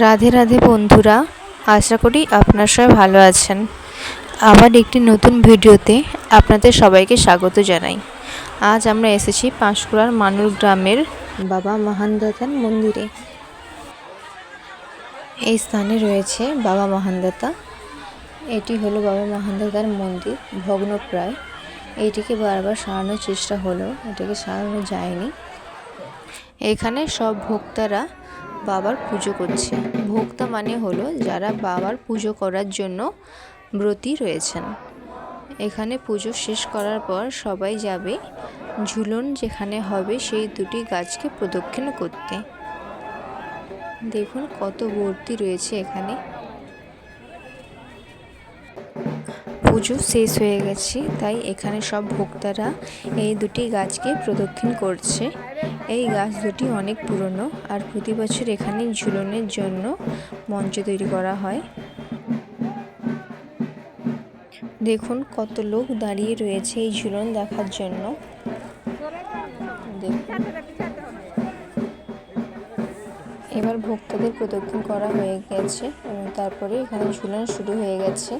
রাধে রাধে বন্ধুরা, আশা করি আপনার সবাই ভালো আছেন। আবার একটি নতুন ভিডিওতে আপনাদের সবাইকে স্বাগত জানাই। আজ আমরা এসেছি পাঁশকুড়ার মানুর গ্রামের বাবা মহানদাতার মন্দিরে। এই স্থানে রয়েছে বাবা মহানদাতা। এটি হলো বাবা মহানদাতার মন্দির, ভগ্নপ্রায়। এইটিকে বারবার সারানোর চেষ্টা হলো, এটাকে সারানো যায়নি। এখানে সব ভক্তরা বাবার পুজো করছে। ভোক্তা মানে হলো যারা বাবার পুজো করার জন্য ব্রতী রয়েছেন। এখানে পুজো শেষ করার পর সবাই যাবে ঝুলন যেখানে হবে সেই দুটি গাছকে প্রদক্ষিণ করতে। দেখুন কত ভর্তি রয়েছে এখানে। পুজো শেষ হয়ে গেছে, তাই এখানে সব ভোক্তারা এই দুটি গাছকে প্রদক্ষিণ করছে। এই গাছ দুটি অনেক পুরনো আর প্রতি বছর এখানে ঝুলনের জন্য মঞ্চ তৈরি করা হয়। দেখুন কত লোক দাঁড়িয়ে রয়েছে এই ঝুলন দেখার জন্য। এবার ভোক্তাদের প্রদক্ষিণ করা হয়ে গেছে এবং তারপরে এখানে ঝুলন শুরু হয়ে গেছে।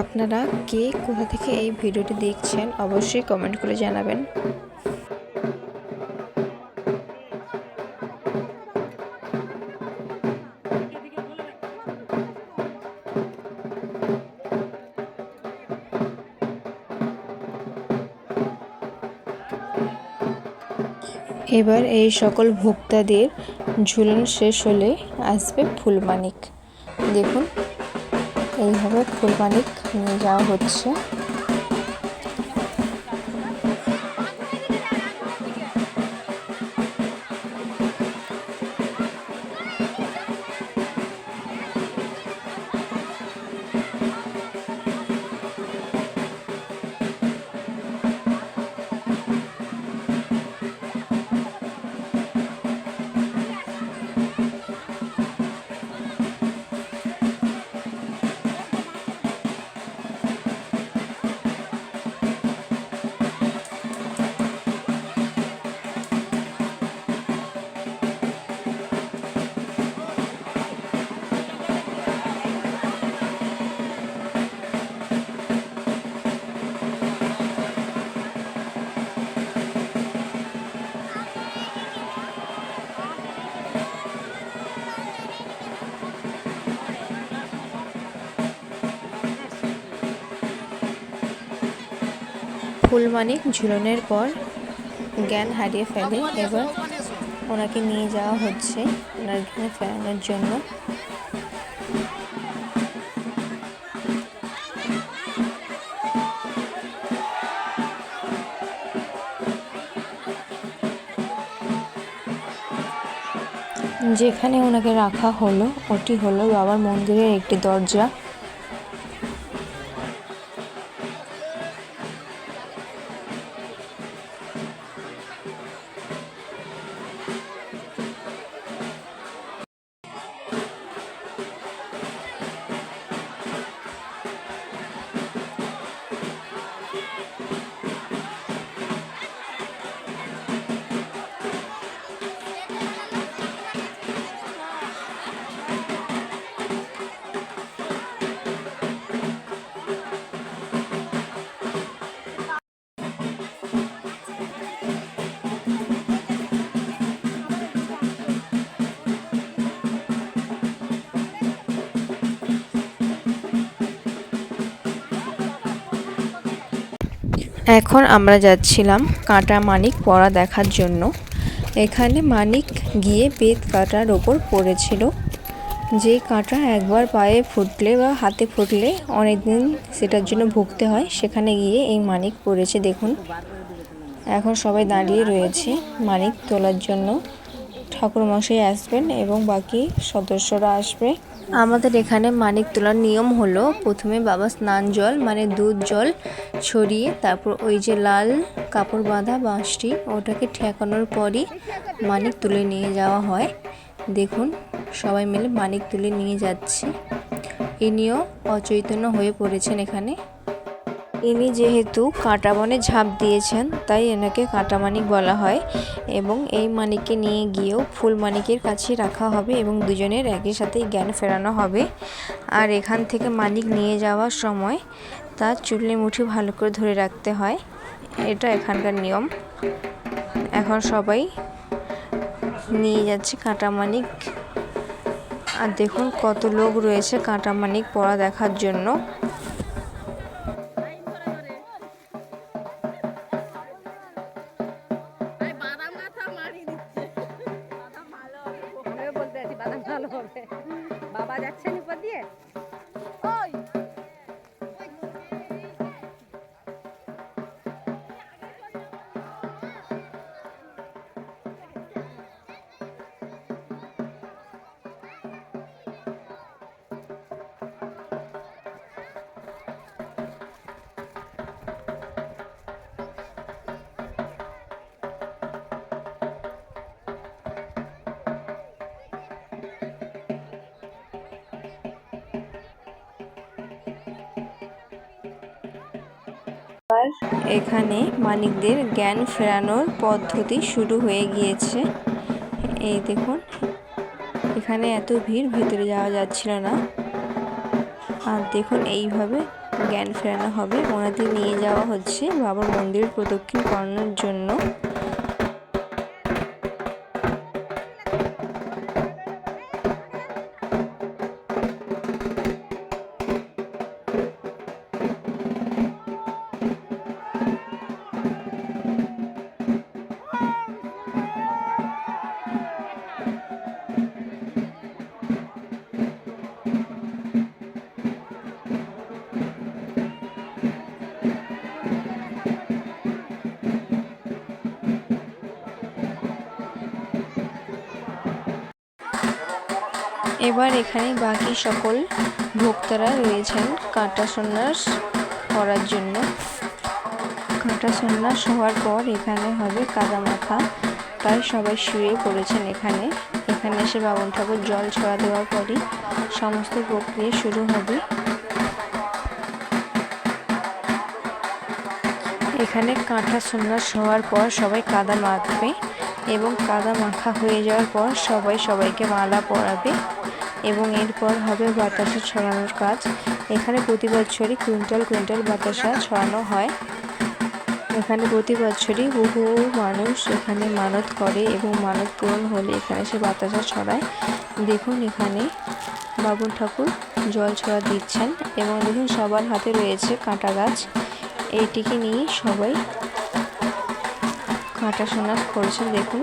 আপনারা কে কোথা থেকে এই ভিডিওটি দেখছেন অবশ্যই কমেন্ট করে জানাবেন। এবার এই সকল ভোক্তাদের ঝুলন শেষ হলে আসবে ফুলমানিক। দেখুন এইভাবে কুরবানি নিয়ে যাওয়া হচ্ছে। ফুলমানিক ঝুলনের পর জ্ঞান হারিয়ে ফেলে এবার ওনাকে নিয়ে যাওয়া হচ্ছে ওনার জ্ঞান ফেরানোর জন্য। যেখানে ওনাকে রাখা হলো, ওটি হলো বাবার মন্দিরের একটি দরজা। এখন আমরা যাচ্ছিলাম কাঁটা মানিক পড়া দেখার জন্য। এখানে মানিক গিয়ে বেত কাঁটার ওপর পড়েছিল। যে কাঁটা একবার পায়ে ফুটলে বা হাতে ফুটলে অনেক দিন সেটার জন্য ভুগতে হয়, সেখানে গিয়ে এই মানিক পড়েছে, দেখুন। এখন সবাই দাঁড়িয়ে রয়েছে মানিক তোলার জন্য। ঠাকুরমশাই আসবেন এবং বাকি সদস্যরা আসবে। আমাদের এখানে মানিক তোলার নিয়ম হলো প্রথমে বাবা স্নান জল মানে দুধ জল ছড়িয়ে তারপর ওই যে লাল কাপড় বাঁধা বাঁশটি, ওটাকে ঠেকানোর পরই মানিক তুলে নিয়ে যাওয়া হয়। দেখুন, সবাই মিলে মানিক তুলে নিয়ে যাচ্ছে। নিয়েও অচৈতন্য হয়ে পড়েছেন এখানে। ইনি যেহেতু কাঁটা বনে ঝাঁপ দিয়েছেন, তাই এনাকে কাঁটা মানিক বলা হয় এবং এই মানিককে নিয়ে গিয়েও ফুল মানিকের কাছে রাখা হবে এবং দুজনের একই সাথেই জ্ঞান ফেরানো হবে। আর এখান থেকে মানিক নিয়ে যাওয়ার সময় তার চুলের মুঠি ভালো করে ধরে রাখতে হয়। এটা এখানকার নিয়ম। এখন সবাই নিয়ে যাচ্ছে কাঁটা মানিক আর দেখুন কত লোক রয়েছে কাঁটা মানিক পড়া দেখার জন্য। এখানে মানিকদের জ্ঞান ফেরানোর পদ্ধতি শুরু হয়ে গিয়েছে। এই দেখুন, এখানে এত ভিড়, ভিতরে যাওয়া যাচ্ছিল না। আর দেখুন, এইভাবে জ্ঞান ফেরানো হবে। ওনাদের নিয়ে যাওয়া হচ্ছে বাবার মন্দিরের প্রদক্ষিণ করানোর জন্য। এবার এখানে বাকি সকল ভোক্তারা রয়েছেন কাঁটা সন্ন্যাস করার জন্য। কাঁটা সন্ন্যাস হওয়ার পর এখানে হবে কাদা মাখা তাই সবাই শুয়ে পড়েছেন এখানে। এখানে এসে বাবন ঠাকুর জল ছড়া দেওয়ার পরই সমস্ত প্রক্রিয়া শুরু হবে। এখানে কাঁটা সন্ন্যাস হওয়ার পর সবাই কাদা মাখবে এবং কাদা মাখা হয়ে যাওয়ার পর সবাই সবাইকে মালা পরাবে। এবং এরপর হবে বাতাসা ছড়ানোর কাজ। এখানে প্রতি বছরই কুইন্টাল কুইন্টাল বাতাসা ছড়ানো হয়। এখানে প্রতি বছরই বহু মানুষ এখানে মানত করে এবং মানত পূরণ হলে এখানে সে বাতাসা ছড়ায়। দেখুন এখানে বাবুন ঠাকুর জল ছড়া দিচ্ছেন এবং দেখুন সবার হাতে রয়েছে কাঁটা গাছ। এইটিকে নিয়ে সবাই কাঁটা সোনা করছেন, দেখুন।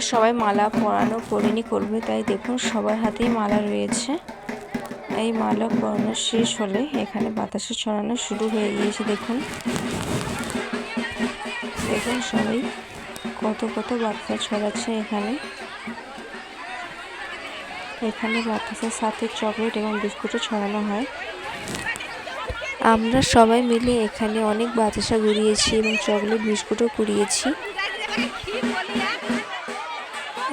এবার সবাই মালা পরানো পরিনি করবে, তাই দেখুন সবার হাতেই মালা রয়েছে। এই মালা পরানো শেষ হলে এখানে বাতাসে ছড়ানো শুরু হয়ে গিয়েছে, দেখুন। দেখুন সবাই কত কত বাতাসা ছড়াচ্ছে এখানে। এখানে বাতাসের সাথে চকলেট এবং বিস্কুটও ছড়ানো হয়। আমরা সবাই মিলে এখানে অনেক বাতাসা ঘুরিয়েছি এবং চকলেট, বিস্কুটও কুড়িয়েছি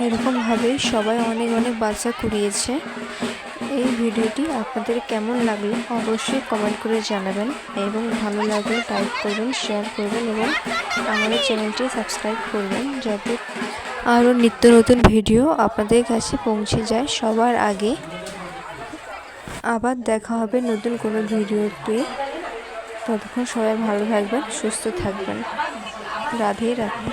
এরকমভাবেই সবাই অনেক অনেক বাচ্চা কুড়িয়েছে। এই ভিডিওটি আপনাদের কেমন লাগল অবশ্যই কমেন্ট করে জানাবেন এবং ভালো লাগলে লাইক করবেন শেয়ার করবেন এবং আমাদের চ্যানেলটি সাবস্ক্রাইব করবেন যাতে আরও নিত্য নতুন ভিডিও আপনাদের কাছে পৌঁছে যায় সবার আগে। আবার দেখা হবে নতুন কোনো ভিডিওতে। ততক্ষণ সবাই ভালো থাকবেন, সুস্থ থাকবেন। রাধে রাধে।